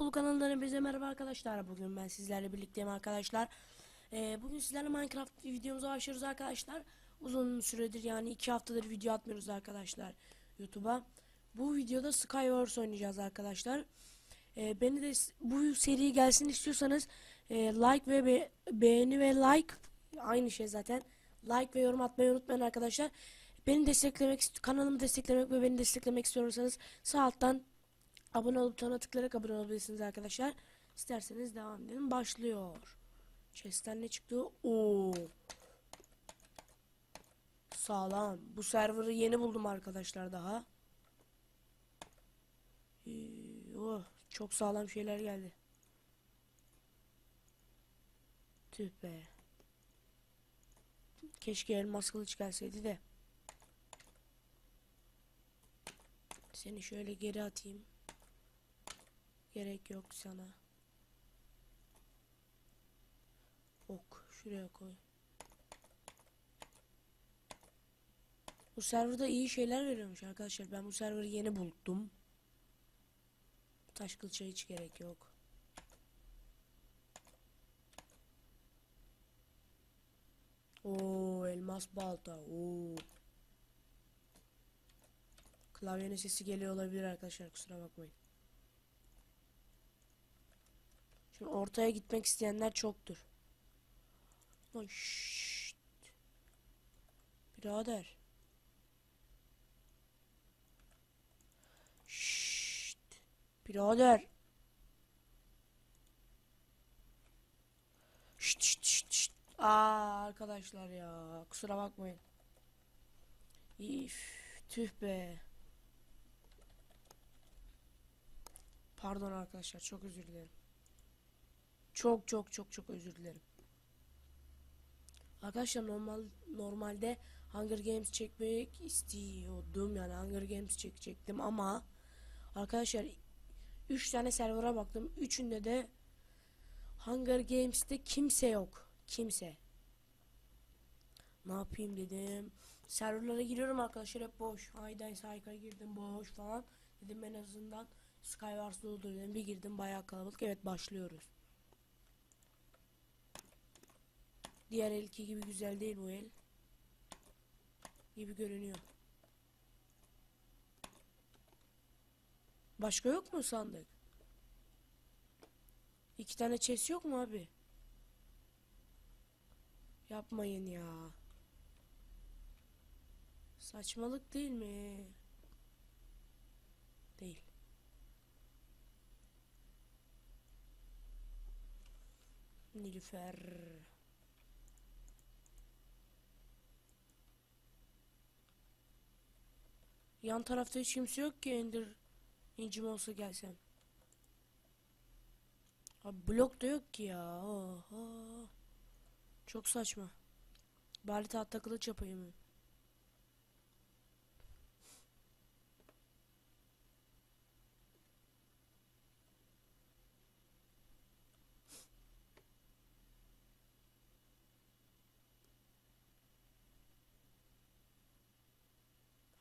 Okulu kanalından merhaba arkadaşlar. Bugün ben sizlerle birlikteyim arkadaşlar. Ee, bugün sizlerle Minecraft videomuza başlıyoruz arkadaşlar. Uzun süredir yani iki haftadır video atmıyoruz arkadaşlar YouTube'a. Bu videoda Skywars oynayacağız arkadaşlar. Ee, beni de bu seri gelsin istiyorsanız e, like ve be- beğeni ve like aynı şey zaten. Like ve yorum atmayı unutmayın arkadaşlar. Beni desteklemek, kanalımı desteklemek ve beni desteklemek istiyorsanız sağ alttan Abone olup butonuna tıklayarak abone olabilirsiniz arkadaşlar. İsterseniz devam edelim. Başlıyor. Chest'ten ne çıktı? Oo. Sağlam. Bu server'ı yeni buldum arkadaşlar daha. Ee, oh, çok sağlam şeyler geldi. Tüh be. Keşke elmas kılıç gelseydi de. Seni şöyle geri atayım. Gerek yok sana. Ok şuraya koy. Bu serverda iyi şeyler veriyormuş arkadaşlar. Ben bu serverı yeni buldum. Taş kılıça hiç gerek yok. Oo elmas balta. Oo. Klavyenin sesi geliyor olabilir arkadaşlar kusura bakmayın. Şimdi ortaya gitmek isteyenler çoktur. Lan şşşt. Birader. Şşşt. Birader. Şşt şşt şşt şşt. Aa arkadaşlar ya kusura bakmayın. İf, tüh be. Pardon arkadaşlar çok özür dilerim. Çok çok çok çok özür dilerim. Arkadaşlar normal normalde Hunger Games çekmek istiyordum yani Hunger Games çekecektim ama arkadaşlar 3 tane server'a baktım. Üçünde de Hunger Games'te kimse yok. Kimse. Ne yapayım dedim. Serverlara giriyorum arkadaşlar hep boş. Hayday Sayka girdim boş falan. Dedim en azından Skywars'da olur dedim. Bir girdim bayağı kalabalık. Evet başlıyoruz. Diğer elki gibi güzel değil bu el. Gibi görünüyor. Başka yok mu sandık? İki tane chest yok mu abi? Yapmayın ya. Saçmalık değil mi? Değil. Nilüfer. Yan tarafta hiç kimse yok ki Ender incim olsa gelsem. Abi blok da yok ki ya. Oha. Çok saçma. Bari tahta kılıç yapayım.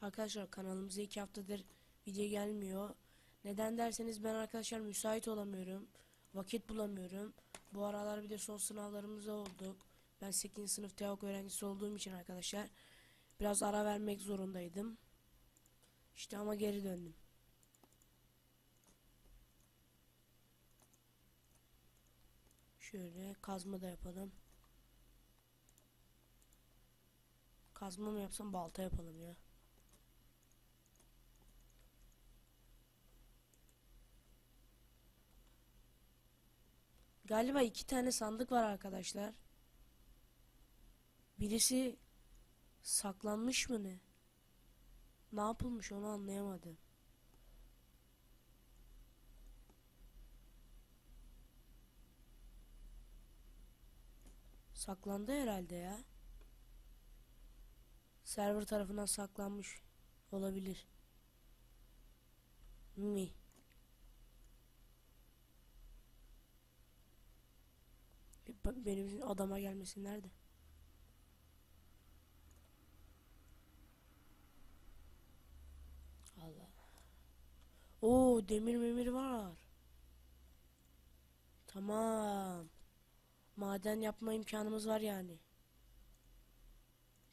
Arkadaşlar kanalımıza iki haftadır video gelmiyor. Neden derseniz ben arkadaşlar müsait olamıyorum. Vakit bulamıyorum. Bu aralar bir de son sınavlarımıza olduk. Ben 8. sınıf teok öğrencisi olduğum için arkadaşlar biraz ara vermek zorundaydım. İşte ama geri döndüm. Şöyle kazma da yapalım. Kazma mı yapsam balta yapalım ya. Galiba iki tane sandık var arkadaşlar. Birisi saklanmış mı ne? Ne yapılmış onu anlayamadım. Saklandı herhalde ya. Server tarafından saklanmış olabilir. Mi? Benim adama gelmesin nerede? Allah. Oo demir memir var. Tamam. Maden yapma imkanımız var yani.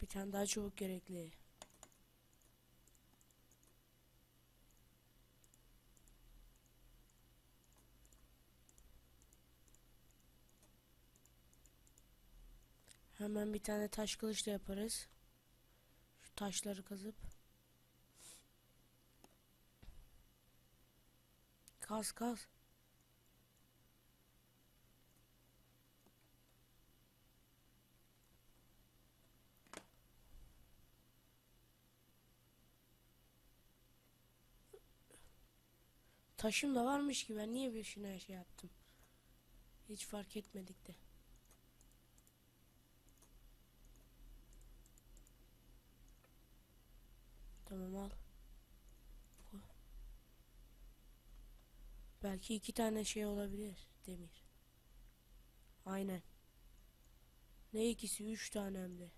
Bir tane daha çubuk gerekli. Hemen bir tane taş kılıç da yaparız. Şu taşları kazıp. Kaz kaz. Taşım da varmış ki ben niye bir şuna şey yaptım. Hiç fark etmedik de. Tamam al. Belki iki tane şey olabilir demir. Aynen. Ne ikisi? Üç tane hem de.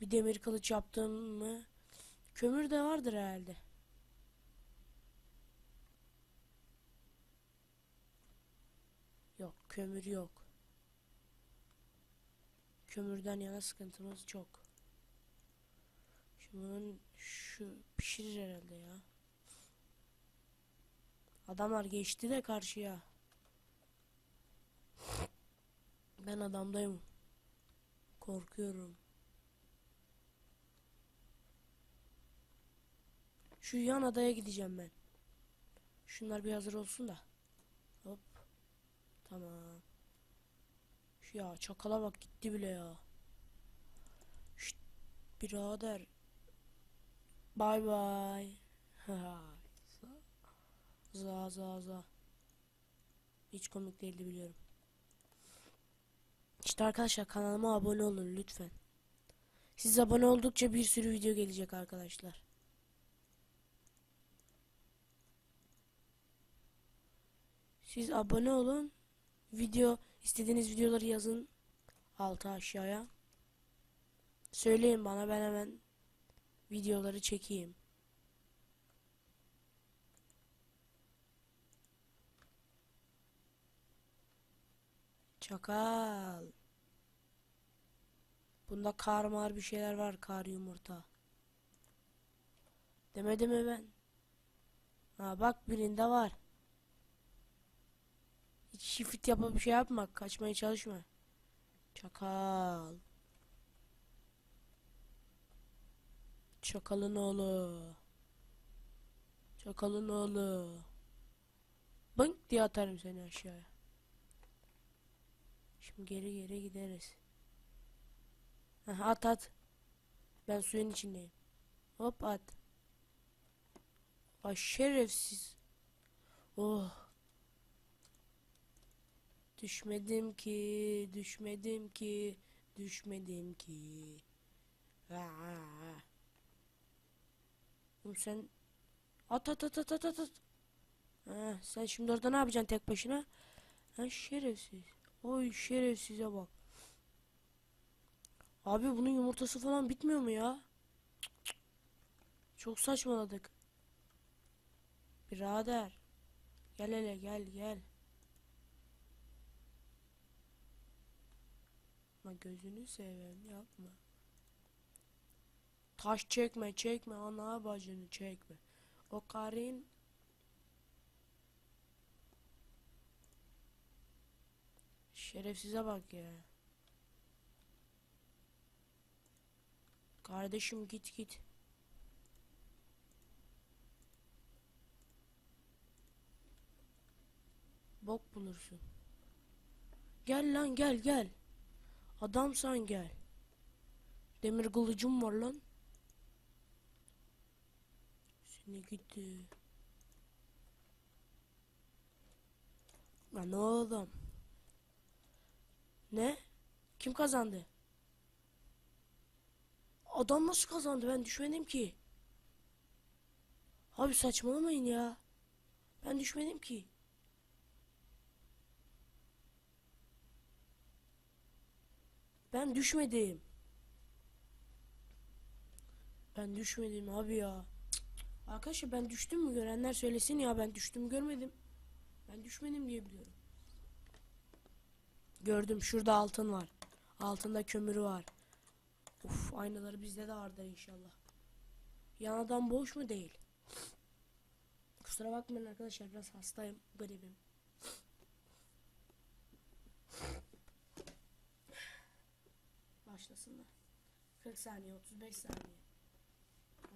Bir demir kılıç yaptım mı? Kömür de vardır herhalde. Yok kömür yok. Kömürden yana sıkıntımız çok. Bunun şu pişirir herhalde ya. Adamlar geçti de karşıya. Ben adamdayım. Korkuyorum. Şu yan adaya gideceğim ben. Şunlar bir hazır olsun da. Hop. Tamam. Ya çakala bak gitti bile ya. Şşt, birader. Bay bay. za za za. Hiç komik değildi biliyorum. İşte arkadaşlar kanalıma abone olun lütfen. Siz abone oldukça bir sürü video gelecek arkadaşlar. Siz abone olun. Video istediğiniz videoları yazın alta aşağıya. Söyleyin bana ben hemen videoları çekeyim. Çakal. Bunda kar mar bir şeyler var kar yumurta. Demedim mi ben? Ha bak birinde var. Hiç shift yapıp bir şey yapma. Kaçmaya çalışma. Çakal. Çakalın oğlu. Çakalın oğlu. Bınk diye atarım seni aşağıya. Şimdi geri geri gideriz. At at. Ben suyun içindeyim. Hop at. Ay şerefsiz. Oh. Düşmedim ki, düşmedim ki, düşmedim ki. Aa. Oğlum sen at at at at at at. Ha, sen şimdi orada ne yapacaksın tek başına? Ha şerefsiz. Oy şerefsize bak. Abi bunun yumurtası falan bitmiyor mu ya? Çok saçmaladık. Birader. Gel hele gel gel. Yapma gözünü seveyim yapma. Taş çekme çekme ana bacını çekme. O karın Şerefsize bak ya. Kardeşim git git. Bok bulursun. Gel lan gel gel. Adamsan gel. Demir kılıcım var lan. Seni gitti. Lan oğlum. Ne? Kim kazandı? Adam nasıl kazandı? Ben düşmedim ki. Abi saçmalamayın ya. Ben düşmedim ki. Ben düşmedim. Ben düşmedim abi ya. Arkadaşlar ben düştüm mü görenler söylesin ya ben düştüm görmedim. Ben düşmedim diye biliyorum. Gördüm şurada altın var. Altında kömürü var. Uf aynaları bizde de vardır inşallah. Yan adam boş mu değil? Kusura bakmayın arkadaşlar biraz hastayım. Gribim. Başlasınlar. 40 saniye 35 saniye.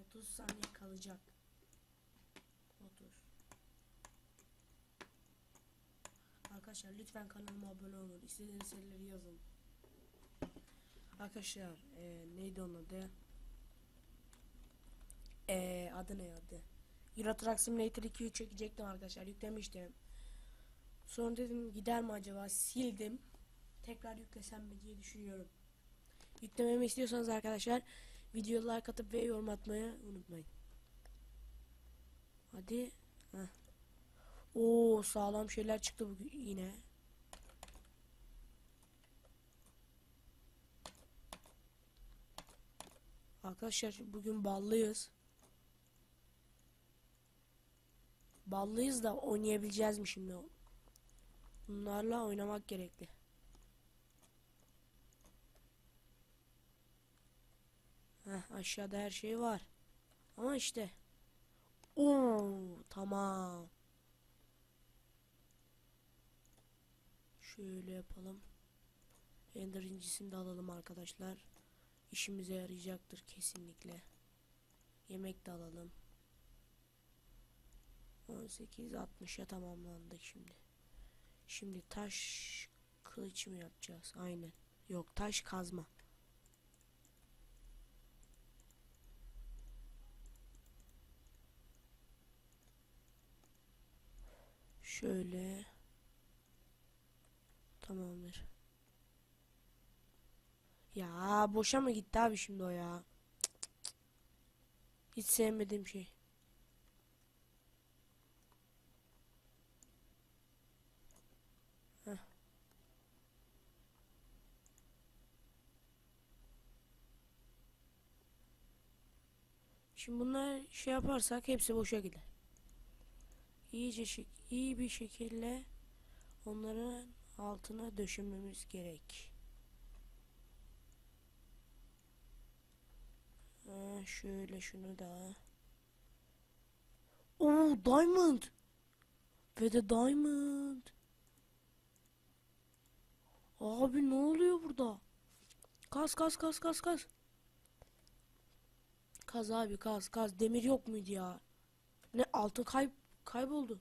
30 saniye kalacak. 30. Arkadaşlar lütfen kanalıma abone olun. İstediğiniz şeyleri yazın. Arkadaşlar eee, neydi onun adı? Eee adı ne adı? Euro Truck Simulator 2'yi çekecektim arkadaşlar. Yüklemiştim. Sonra dedim gider mi acaba? Sildim. Tekrar yüklesem mi diye düşünüyorum. Yüklememi istiyorsanız arkadaşlar videoya like atıp ve yorum atmayı unutmayın. Hadi. Heh. Oo sağlam şeyler çıktı bugün yine. Arkadaşlar bugün ballıyız. Ballıyız da oynayabileceğiz mi şimdi? Bunlarla oynamak gerekli. Heh, aşağıda her şey var. Ama işte. Oo, tamam. Şöyle yapalım. Ender incisini de alalım arkadaşlar. İşimize yarayacaktır kesinlikle. Yemek de alalım. 18 60'a tamamlandık şimdi. Şimdi taş kılıç mı yapacağız? Aynen. Yok taş kazma. Şöyle. Tamamdır. Ya boşa mı gitti abi şimdi o ya? Hiç sevmediğim şey. Şimdi bunlar şey yaparsak hepsi boşa gider. İyice şek iyi bir şekilde onların altına döşememiz gerek. Ha, şöyle şunu da. Oo diamond. Ve de diamond. Abi ne oluyor burada? Kaz kaz kaz kaz kaz. Kaz abi kaz kaz. Demir yok muydu ya? Ne altın kayıp kayboldu.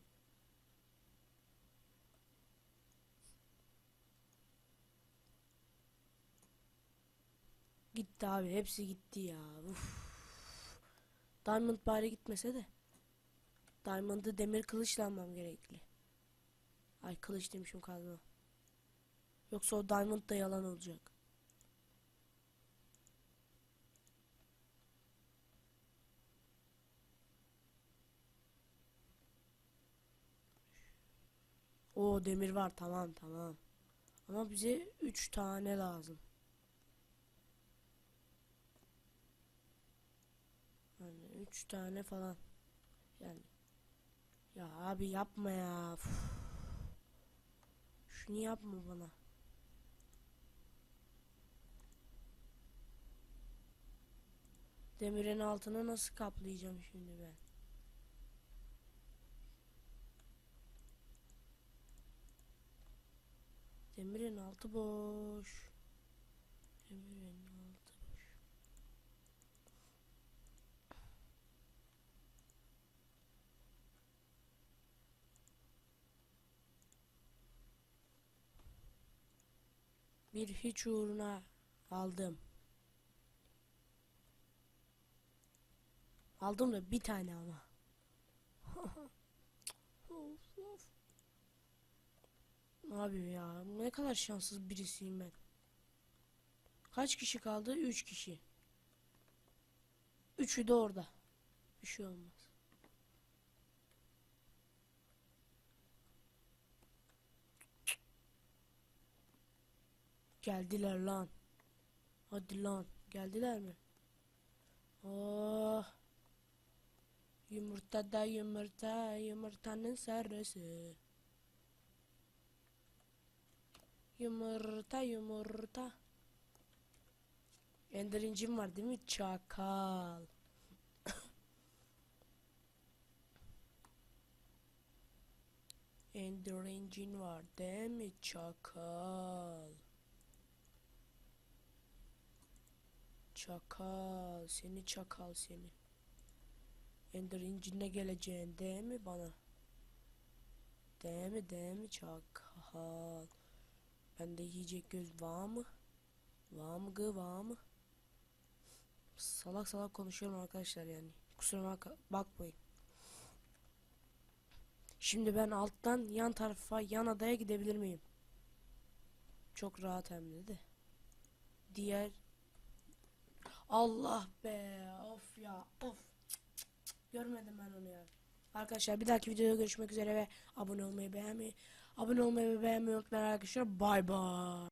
Gitti abi hepsi gitti ya. Uf. Diamond bari gitmese de. Diamond'ı demir kılıçla almam gerekli. Ay kılıç demişim kazma. Yoksa o diamond da yalan olacak. O demir var tamam tamam. Ama bize 3 tane lazım. Yani 3 tane falan. Yani ya abi yapma ya. Uf. Şunu yapma bana. Demirin altına nasıl kaplayacağım şimdi ben? Demirin altı boş. Demirin altı boş. Bir hiç uğruna aldım. Aldım da bir tane ama. Abi ya ne kadar şanssız birisiyim ben. Kaç kişi kaldı? 3 kişi. Üçü de orada. Bir şey olmaz. Geldiler lan. Hadi lan. Geldiler mi? Oh. Yumurta da yumurta, yumurtanın sarısı. Yumurta yumurta. Ender incim var değil mi? Çakal. Ender incin var değil mi? Çakal. Çakal. Seni çakal seni. Ender incinle geleceğin değil mi bana? Değil mi değil mi çakal? Bende yiyecek göz var mı? Var mı gı var mı? Salak salak konuşuyorum arkadaşlar yani. Kusura bak- bakmayın. Şimdi ben alttan yan tarafa yan adaya gidebilir miyim? Çok rahat hem de. Diğer Allah be of ya of görmedim ben onu ya. Arkadaşlar bir dahaki videoda görüşmek üzere ve abone olmayı beğenmeyi abone olmayı ve beğenmeyi unutmayın arkadaşlar. Bay bay.